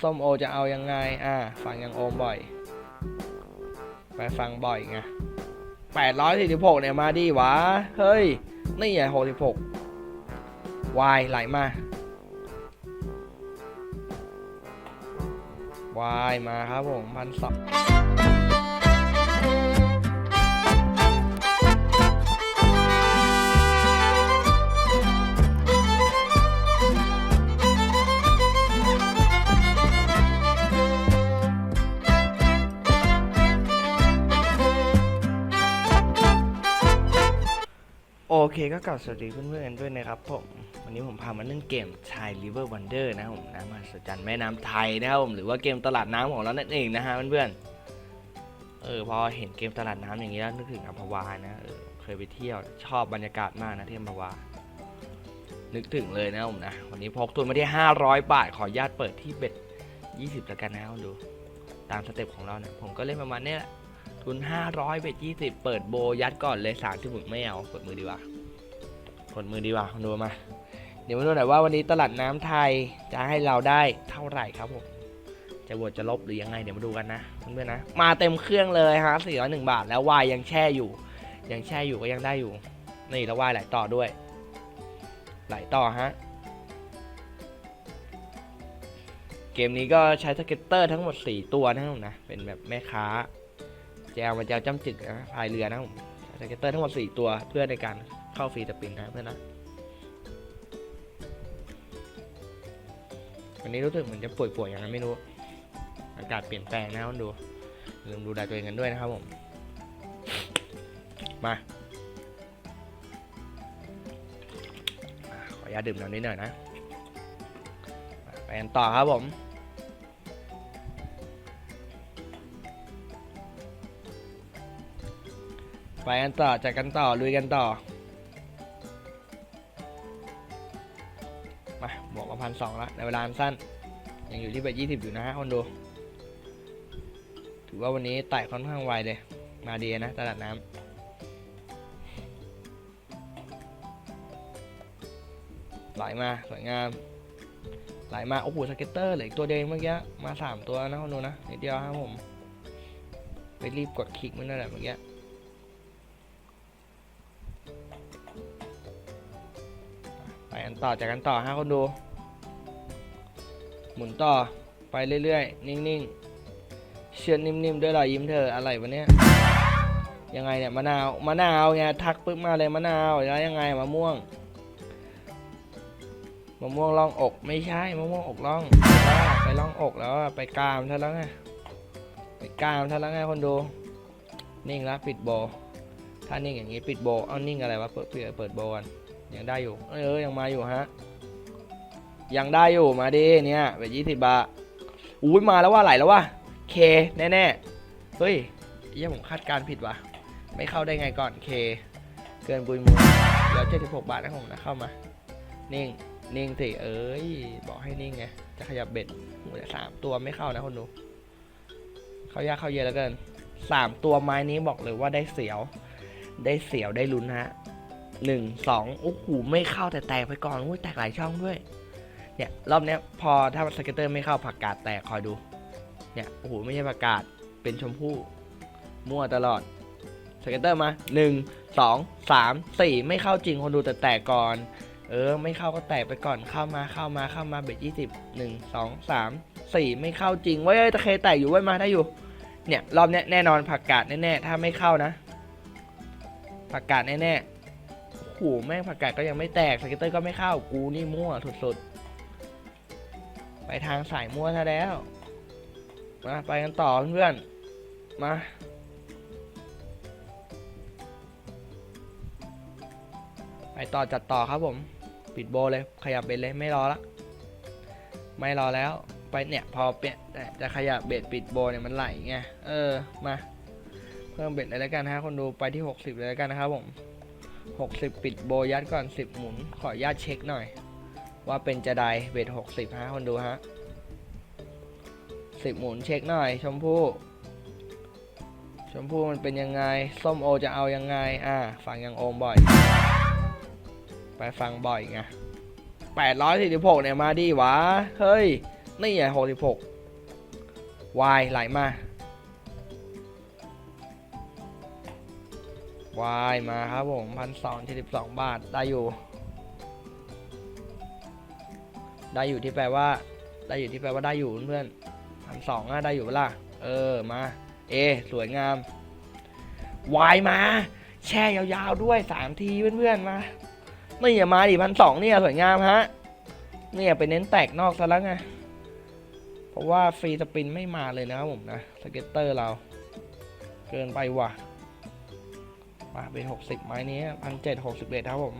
ส้มโอจะเอายังไง อ่า ฟังยังโอมบ่อย ไปฟังบ่อยไงแปดร้อยสี่สิบหกเนี่ยมาดีวะ เฮ้ย นี่ไงหกสิบหกวายไหลมาวายมาครับผมพันสอ เคก็กลับสวัสดีเพื่อนๆกันด้วยนะครับผมวันนี้ผมพามาเล่นเกมชาย River Wonder นะครับผมนะมาสจันแม่น้ำไทยนะครับผมหรือว่าเกมตลาดน้ำของเรานั่นเองนะฮะเพื่อนๆเออพอเห็นเกมตลาดน้ำอย่างนี้แล้วนึกถึงอัมพวานะเออเคยไปเที่ยวชอบบรรยากาศมากนะที่อัมพวานึกถึงเลยนะผมนะวันนี้พกทุนมาที่ 500 บาท ขอญาตเปิดที่เบ็ด 20แล้วกันนะคุณดู ตามสเต็ปของเราเนี่ยผมก็เล่นประมาณเนี้ยแหละทุน 500 เบ็ด 20 เปิดโบยัดก่อนเลย3ที่ผมไม่เอาเปิดมือดีกว่า กดมือดีกว่าดูมา เดี๋ยวมาดูหน่อยว่าวันนี้ตลาดน้ำไทยจะให้เราได้เท่าไหร่ครับผมจะบวกจะลบหรือยังไงเดี๋ยวมาดูกันนะเพื่อนๆนะ มาเต็มเครื่องเลยฮะ401 บาท แล้ววายยังแช่อยู่ ยังแช่อยู่ก็ยังได้อยู่ นี่แล้ววายไหลต่อด้วย ไหลต่อฮะ เกมนี้ก็ใช้สเก็ตเตอร์ทั้งหมด 4 ตัวนะครับผมนะ เป็นแบบแม่ค้า แจวมาแจวจ้ำจึกนะพายเรือนะครับผมใช้สเก็ตเตอร์ทั้งหมด 4 ตัวเพื่อในการ เข้าฟรีสปินนะเพื่อนนะวันนี้รู้สึกเหมือนจะป่วยๆอย่างนั้นไม่รู้ อากาศเปลี่ยนแปลงนะคุณดูลืมดูแลตัวเองกันด้วยนะครับผม มาขออนุญาตดื่มน้ำนิดหน่อยนะไปกันต่อครับผมไปกันต่อจัดกันต่อลุยกันต่อ มาบวกมาพันสองละในเวลาสั้น ยังอยู่ที่เบอร์ยี่สิบอยู่นะฮะคนดู ถือว่าวันนี้ไต่ค่อนข้างไวเลย มาดีนะตลาดน้ำไหลมาสวยงามไหลมาโอ้โหสเก็ตเตอร์เหลืออีกตัวเดียวเองเมื่อกี้มาสามตัวนะคนดูนะนิดเดียวครับผมไปรีบกดคลิกมันนั่นแหละเมื่อกี้ กันต่อจากกันต่อฮะคนดู หมุนต่อไปเรื่อยๆ นิ่งๆ เชื่อนิ่มๆ ด้วยรอยยิ้มเธออะไรวะเนี่ยยังไงเนี่ยมะนาวมะนาวไงทักปึ๊บมาเลยมะนาวแล้วยังไงมะม่วงมะม่วงล่องอกไม่ใช่มะม่วงอกล่องไปล่องอกแล้วไปกามเธอแล้วไงไปกามเธอแล้วไงคนดูนิ่งแล้วปิดโบถ้านิ่งอย่างนี้ปิดโบเอานิ่งอะไรวะเปิดเปิดเปิดโบกัน ยังได้อยู่ เออยังมาอยู่ฮะ ยังได้อยู่มาดิเนี่ยแบบยี่สิบบาทอุ้ยมาแล้วว่าไหลแล้วว่าเคแน่ๆเฮ้ยเยี่ยผมคาดการณ์ผิดว่ะ ไม่เข้าได้ไงก่อนเค เกินปุยมูเดี๋ยวเจ็ดสิบหกบาทนะผมนะเข้ามา นิ่งนิ่งสิเอ้ย บอกให้นิ่งไง จะขยับเบ็ดโอ้ยสามตัวไม่เข้านะคนดูเข้ายากเข้าเยอะแล้วเกินสามตัวไม้นี้บอกเลยว่าได้เสียว ได้เสียวได้ลุ้นฮะ หนึ่งสองโอ้โหไม่เข้าแต่แตกไปก่อนอุ้ยแตกหลายช่องด้วย เนี่ยรอบเนี้ยพอถ้าสเก็ตเตอร์ไม่เข้าผักกาดแตกคอยดู เนี่ยโอ้โหไม่ใช่ผักกาดเป็นชมพู่มั่วตลอดสเก็ตเตอร์มาหนึ่งสองสามสี่ไม่เข้าจริงคนดูแต่แตกก่อน เออ ไม่เข้าก็แตกไปก่อนเข้ามาเข้ามาเข้ามาเบ็ดยี่สิบหนึ่งสองสามสี่ไม่เข้าจริงเว้ยตะเคแตกอยู่เว้ยมาได้อยู่ เนี่ยรอบเนี้ยแน่นอนผักกาดแน่ๆถ้าไม่เข้านะผักกาดแน่ๆ หแม่งผักกาดก็ยังไม่แตกสเก็ตเตอร์ก็ไม่เข้ากูนี่มั่วสุดๆ ไปทางสายมั่วซะแล้ว มาไปกันต่อเพื่อนๆ มาไปต่อจัดต่อครับผม ปิดโบเลยขยับเบ็ดเลยไม่รอละไม่รอแล้วไปเนี่ยพอเปลี่ยนจะขยับเบ็ดปิดโบเนี่ยมันไหลไงเออมา เพิ่มเบ็ดเลยแล้วกันฮะคนดูไปที่ 60 เลยแล้วกันนะครับผม 60 ปิดโบยัดก่อน 10 หมุน ขออนุญาตเช็คหน่อย ว่าเป็นจะไดเบท60 ฮะ คนดูฮะ 10 หมุนเช็คหน่อย ชมพู่ชมพู่มันเป็นยังไง ส้มโอจะเอายังไง อ่า ฟังยังโอมบ่อย ไปฟังบ่อยไง846เนี่ยมาดีวะ เฮ้ย นี่ไงหกสิบหกวายไหลมา วายมาครับผมพันสองสิบสองบาทได้อยู่ ได้อยู่ที่แปลว่า ได้อยู่ที่แปลว่าได้อยู่เพื่อนพันสองอะได้อยู่เปล่าเออมา เอ สวยงามวายมา แช่ยาวๆด้วยสามทีเพื่อนๆมาไม่อย่ามาดิพันสองเนี่ยสวยงามฮะเนี่ยไปเน้นแตกนอกซะแล้วไงเพราะว่าฟรีสปินไม่มาเลยนะครับผมนะสเก็ตเตอร์เรา เกินไปว่ะ มาเป็นหกสิบไม้นี้พันเจ็ดหกสิบเอ็ดครับผม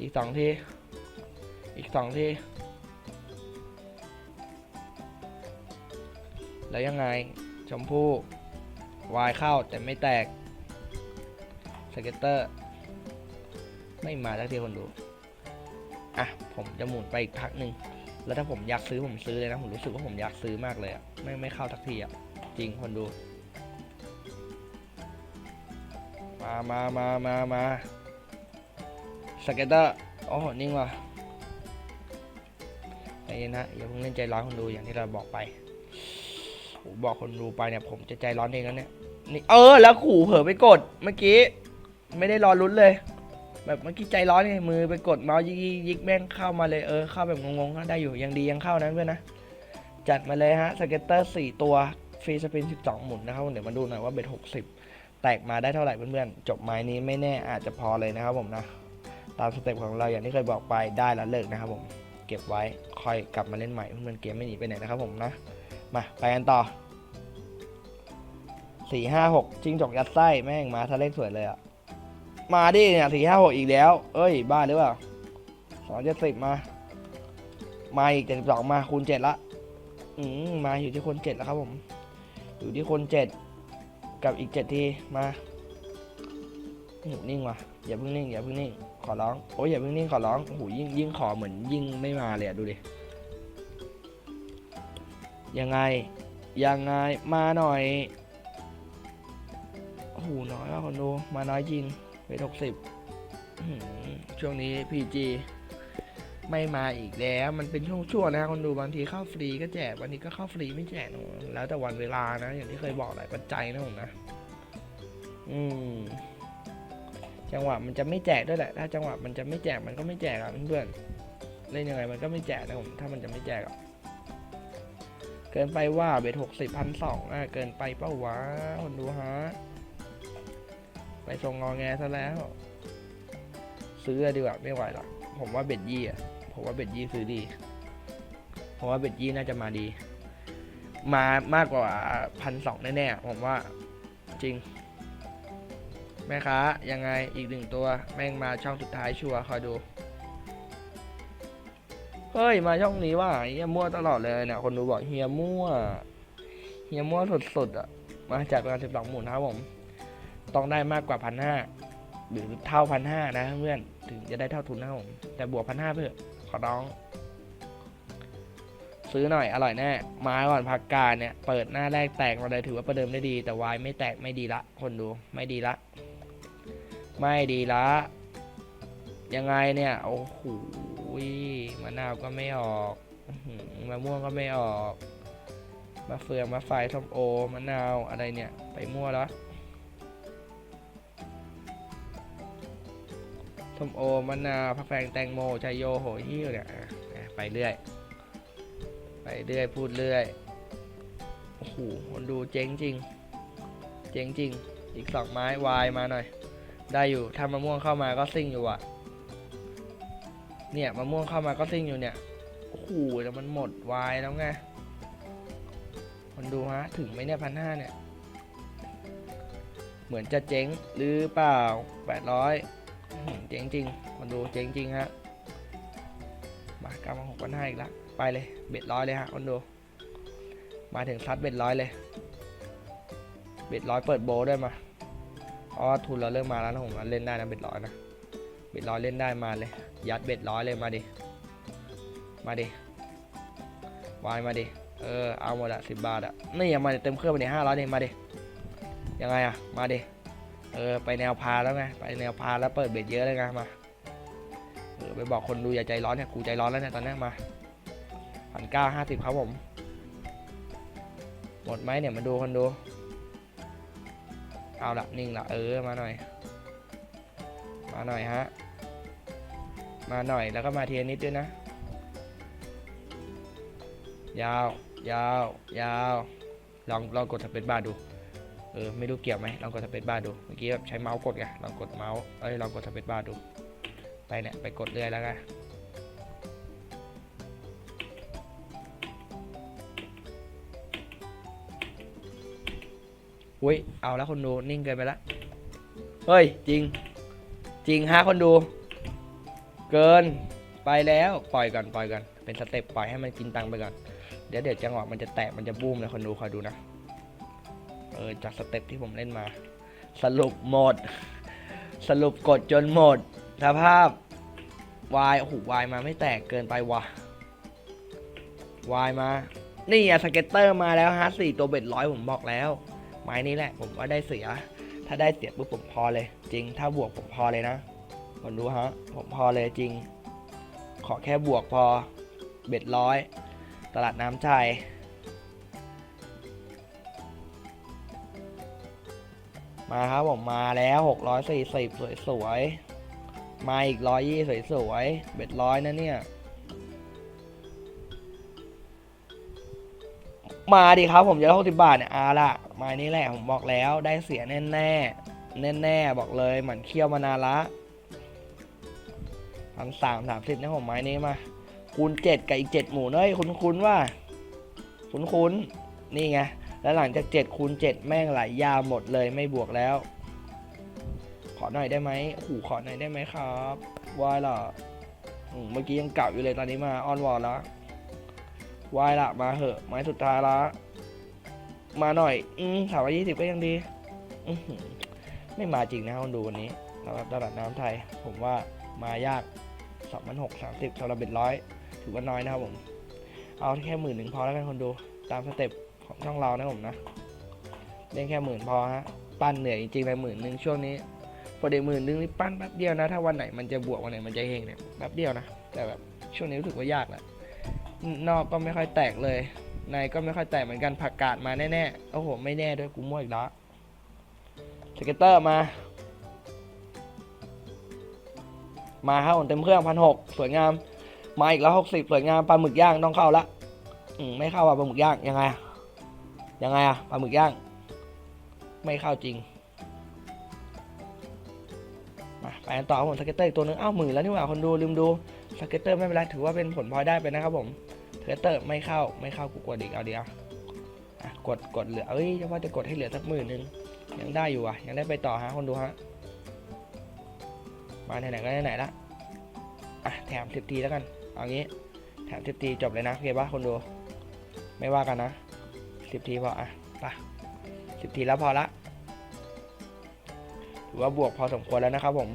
อีกสองที อีกสองที แล้วยังไง ชมพู่วายเข้าแต่ไม่แตก สเก็ตเตอร์ ไม่มาสักทีคนดู อะ ผมจะหมุนไปอีกพักหนึ่ง แล้วถ้าผมอยากซื้อผมซื้อเลยนะ ผมรู้สึกว่าผมอยากซื้อมากเลยอะไม่ไม่เข้าทักทีอะจริงคนดู มามามามามาสเก็ตเตอร์อ๋อนิ่งว่ะใจเย็นนะอย่าเพิ่งเล่นใจร้อนคนดูอย่างที่เราบอกไปโหบอกคนดูไปเนี่ยผมจะใจร้อนเองแล้วเนี่ยนี่เออแล้วขู่เผลอไปกดเมื่อกี้ ไม่ได้รอลุ้นเลย แบบเมื่อกี้ใจร้อนไงมือไปกดเมาส์ยิกยิกยิกแม่งเข้ามาเลยเออเข้าแบบงงๆก็ได้อยู่ยังดียังเข้านะเพื่อนนะจัดมาเลยฮะสเก็ตเตอร์สี่ตัวฟรีสปิน 12 หมุนนะครับเดี๋ยวมาดูหน่อยว่าเบ็ด60 แตกมาได้เท่าไหร่เพื่อนๆ จบไม้นี้ไม่แน่อาจจะพอเลยนะครับผมนะ ตามสเต็ปของเราอย่างที่เคยบอกไปได้แล้วเลิกนะครับผม เก็บไว้ค่อยกลับมาเล่นใหม่เพื่อนๆเกมไม่หนีไปไหนนะครับผมนะ มาไปกันต่อสี่ห้าหกจิงจกยัดไส้แม่งมาทะเลขสวยเลยอะมาดิเนี่ยสี่ห้าหกอีกแล้ว เอ้ย บ้าหรือเปล่าสองเจ็ดสิบมา มาอีกเจ็ดสิบสองมาคูณเจ็ดละ อืมมาอยู่ที่คนเจ็ดแล้วครับผม อยู่ที่คนเจ็ด กับอีกเจ็ดทีมาหยุดนิ่งว่ะอย่าเพิ่งนิ่งอย่าเพิ่งนิ่งขอร้องโอ้ยอย่าเพิ่งนิ่งขอร้องโอ้โหยิ่งยิ่งขอเหมือนยิ่งไม่มาเลยอะดูดิยังไงยังไงมาหน่อยโอ้โหน้อยว่ะคนดูมาน้อยจริงไปหกสิบช่วงนี้พีจี ไม่มาอีกแล้ว มันเป็นช่วงๆนะคนดูบางทีเข้าฟรีก็แจกบางทีก็เข้าฟรีไม่แจกนะแล้วแต่วันเวลานะ อย่างที่เคยบอกหลายปัจจัยนะผมนะ อืม จังหวะมันจะไม่แจกด้วยแหละ ถ้าจังหวะมันจะไม่แจกมันก็ไม่แจกอะเพื่อนเล่นยังไงมันก็ไม่แจกนะผมถ้ามันจะไม่แจกอะเกินไปว่าเบ็ดหกสิบพันสองอะเกินไปเป้าวะคนดูฮะไปส่งงอแงซะแล้ว ซื้อดีกว่าไม่ไหวหรอกผมว่าเบ็ดยี่อะ ผมว่าเบ็ดยี่ซื้อดีผมว่าเบ็ดยี่น่าจะมาดี มามากกว่าพันสองแน่ๆ ผมว่าจริง แม่ค้ายังไงอีกหนึ่งตัว แม่งมาช่องสุดท้ายชัวร์คอยดู เฮ้ย มาช่องนี้ว่าเฮียมั่วตลอดเลยเนี่ยคนดูบอกเฮียมั่วเฮียมั่วสดๆอะ มาจัดประมาณสิบสองหมุนนะครับผม ต้องได้มากกว่าพันห้าหรือเท่าพันห้านะเพื่อนถึงจะได้เท่าทุนนะผมแต่บวกพันห้าเพื่อ ขอร้อง ซื้อหน่อยอร่อยแน่ มาก่อนพักการเนี่ย เปิดหน้าแรกแตกมาเลยถือว่าประเดิมได้ดี แต่วายไม่แตกไม่ดีละ คนดูไม่ดีละ ไม่ดีละ ยังไงเนี่ย โอ้โหมะนาวก็ไม่ออกมะม่วงก็ไม่ออกมะเฟืองมะไฟส้มโอมะนาวอะไรเนี่ย ไปมั่วแล้ว ส้มโอมะนาวผักแฟงแตงโมชายโยโหหิ้วเนี่ยไปเรื่อย ไปเรื่อยพูดเรื่อยโอ้โหคนดูเจ๊งจริง เจ๊งจริง อีกสองไม้วายมาหน่อย ได้อยู่ถ้ามะม่วงเข้ามาก็ซิ่งอยู่อะ เนี่ยมะม่วงเข้ามาก็ซิ่งอยู่เนี่ยโอ้โหแต่มันหมดวายแล้วไงคนดูฮะถึงไหมเนี่ยพันห้าเนี่ย เหมือนจะเจ๊งหรือเปล่าแปดร้อย งจริงคนดูเจ๋งจริงฮะมากำมาหกพันห้าอีกละไปเลยเบ็ดร้อยเลยฮะคนดู มาถึงซัดเบ็ดร้อยเลย เบ็ดร้อยเปิดโบว์ด้วยมาเพราะว่าทุนเราเริ่มมาแล้วนะผมเล่นได้นะเบ็ดร้อยนะเบ็ดร้อยเล่นได้มาเลย ยัดเบ็ดร้อยเลยมาดิมาดิวายมาดิเออเอาหมดอะสิบบาทอะนี่ยังมาเต็มเครื่องไปดิห้าร้อยนี่มาดิยังไงอะมาดิ เออไปแนวพาแล้วไงไปแนวพาแล้วเปิดเบ็ดเยอะเลยไงมาเออไปบอกคนดูอย่าใจร้อนเนี่ยกูใจร้อนแล้วเนี่ยตอนนี้มาพันเก้าห้าสิบครับผมหมดไหมเนี่ยมาดูคนดูเอาละนิ่งละเออมาหน่อย มาหน่อยฮะมาหน่อยแล้วก็มาเทียนิดด้วยนะ ยาวยาวยาวลองลองกดสเปซบาดู เออไม่รู้เกี่ยวไหมลองกดสเปซบาร์ดูเมื่อกี้แบบใช้เมาส์กดไงลองกดเมาส์เอ้ยลองกดสเปซบาร์ดูไปเนี่ยไปกดเรื่อยแล้วไงอุ้ยเอาแล้วคนดูนิ่งเกินไปละเฮ้ยจริง จริงฮะคนดู เกินไปแล้วปล่อยก่อนปล่อยก่อนเป็นสเต็ปปล่อยให้มันกินตังค์ไปก่อนเดี๋ยวเดี๋ยวจังหวะมันจะแตกมันจะบูมเลยคนดูคอยดูนะ เออจากสเต็ปที่ผมเล่นมา สรุปหมด สรุปกดจนหมดสภาพวายโอ้โหวายมาไม่แตกเกินไปวะวายมา นี่อะสเก็ตเตอร์มาแล้วฮะสี่ตัวเบ็ดร้อยผมบอกแล้ว ไม้นี้แหละ ผมว่าได้เสีย ถ้าได้เสียปุ๊บผมพอเลย จริง ถ้าบวกผมพอเลยนะคนดูฮะ ผมพอเลยจริง ขอแค่บวกพอ เบ็ดร้อย ตลาดน้ำใจ มาครับผมมาแล้ว640สวยๆ มาอีกร้อยยี่สวยๆ เบ็ดร้อยนะเนี่ย มาดิครับผมจะได้หกสิบบาทเนี่ยอาละมานี้แหละผมบอกแล้วได้เสียแน่แน่แน่แน่บอกเลยเหมือนเคี่ยวมานานละพันสามสามสิบนะผมไม้นี้มา คูณเจ็ดกับอีกเจ็ดหมูเนยคุ้นคุ้นๆว่า คุ้นคุ้นๆนี่ไง แล้วหลังจากเจ็ดคูณเจ็ดแม่งไหลยาวหมดเลยไม่บวกแล้ว ขอหน่อยได้ไหมโอ้โหขอหน่อยได้ไหมครับวายล่ะอืมเมื่อกี้ยังเก่าอยู่เลยตอนนี้มาออนวอลแล้ววายละมาเหอะไม้สุดท้ายละมาหน่อย อืมสามร้อยยี่สิบก็ยังดีอืไม่มาจริงนะคนดูวันนี้สำหรับตลาดน้ำไทย ผมว่ามายากสองพันหกสามสิบสำหรับเบ็ดร้อยถือว่าน้อยนะครับผม เอาแค่หมื่นหนึ่งพอแล้วกันคนดู ตามสเต็ป ของช่องเรานะผมนะเล่นแค่หมื่นพอฮะปั้นเหนื่อยจริงๆเลยหมื่นหนึ่งช่วงนี้พอเด็หมื่นหนึ่งนี่ปั้นแป๊บเดียวนะ ถ้าวันไหนมันจะบวกวันไหนมันจะเฮงเนี่ยแป๊บเดียวนะแต่แบบช่วงนี้รู้สึกว่ายากแหละนอกก็ไม่ค่อยแตกเลยในก็ไม่ค่อยแตกเหมือนกันผักกาดมาแน่ๆโอ้โหไม่แน่ด้วยกูมั่วอีกแล้วสเก็ตเตอร์มา มาครับผมเต็มเครื่องพันหกสวยงาม มาอีกแล้วหกสิบสวยงามปลาหมึกย่างต้องเข้าละไม่เข้าอะปลาหมึกย่างยังไง ยังไงอะปลาหมึกย่าง ไม่เข้าจริง มาไปกันต่อครับผมสเก็ตเตอร์อีกตัวนึงอ้าวหมื่นแล้วนี่หว่าคนดูลืมดูสเก็ตเตอร์ไม่เป็นไรถือว่าเป็นผลพลอยได้ไปนะครับผมสเก็ตเตอร์ไม่เข้าไม่เข้ากูกดอีกเอาเดียวอะกดกดเหลือเอ้ยจะว่าจะกดให้เหลือสักหมื่นหนึ่งยังได้อยู่อะยังได้ไปต่อฮะคนดูฮะมาไหนๆก็ไหนๆละอะแถมสิบทีแล้วกันเอางี้แถมสิบทีจบเลยนะโอเคปะคนดูไม่ว่ากันนะ สิบทีพออะไปสิบทีแล้วพอละถือว่าบวกพอสมควรแล้วนะครับผม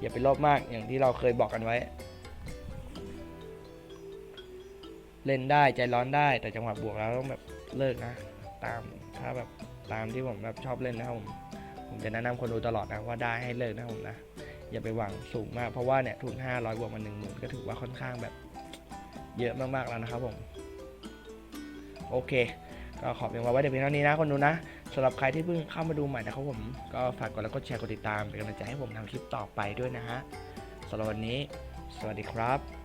อย่าไปโลภมากอย่างที่เราเคยบอกกันไว้ เล่นได้ใจร้อนได้แต่จังหวะบวกแล้วต้องแบบเลิกนะ ตามถ้าแบบตามที่ผมแบบชอบเล่นนะครับผมผมจะแนะนำคนดูตลอดนะว่าได้ให้เลิกนะผมนะ อย่าไปหวังสูงมากเพราะว่าเนี่ยทุน500บวกมา1 0,000ก็ถือว่าค่อนข้างแบบเยอะมากๆแล้วนะครับผม โอเค ก็ขอเพียงว่าไว้แต่เพียงเท่านี้นะคนดูนะสำหรับใครที่เพิ่งเข้ามาดูใหม่นะครับผมก็ฝากกดไลค์กดแชร์กดติดตามเป็นกำลังใจให้ผมทำคลิปต่อไปด้วยนะฮะสำหรับวันนี้ สวัสดีครับ